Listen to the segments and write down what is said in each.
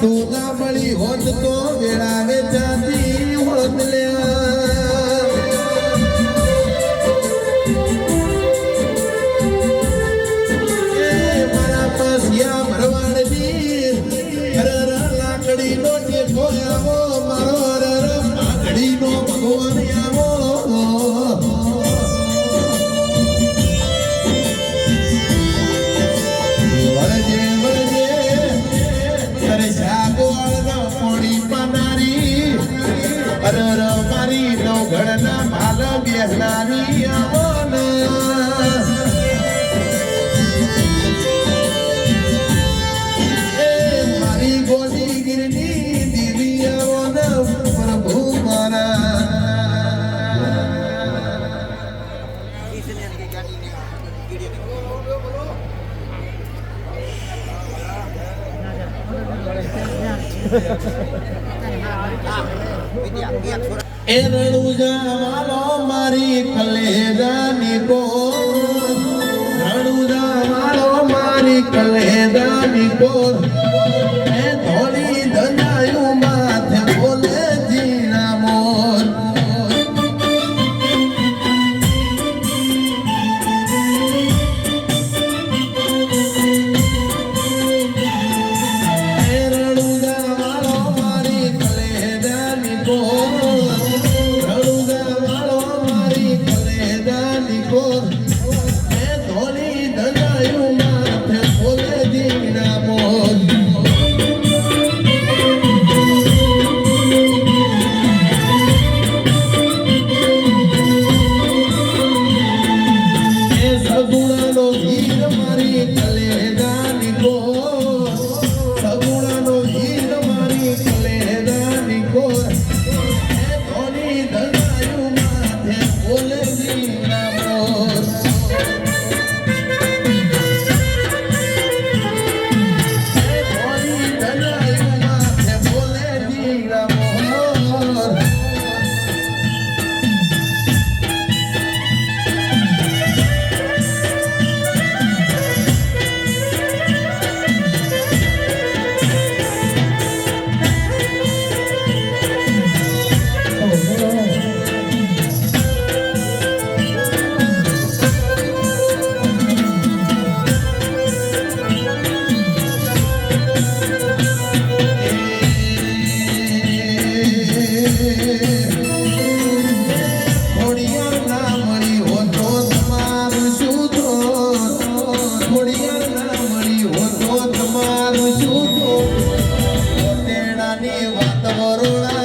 હોત તો વેળાવે જાતી હોત એ મારા પસિયા ભરવાડજી હરર લાકડીનો ટેકો મારો ભગવાન મારી નવઘડના માલ બેહનારી આવો ને એ મારી ગોડી ગીરની પ્રભુ મારા એ રણુજા વાલો મારી કલેદાની કો રણુજા વાલો મારી કલેદાની કો હીર મારી করুণা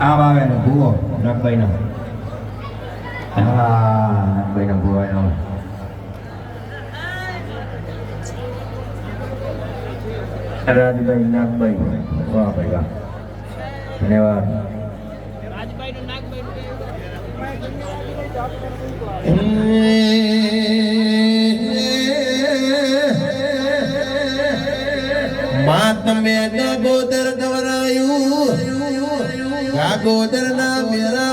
આમ આવે ને ભૂવો નાગભાઈ નો હા નાગભાઈ નો ભૂવો એનો. રાજભાઈ નાગભાઈ. વાહ ભાઈ, વાહ. ધન્યવાદ. માતમે ગોદર ગવરાયું. ગાગોદર ના મેરા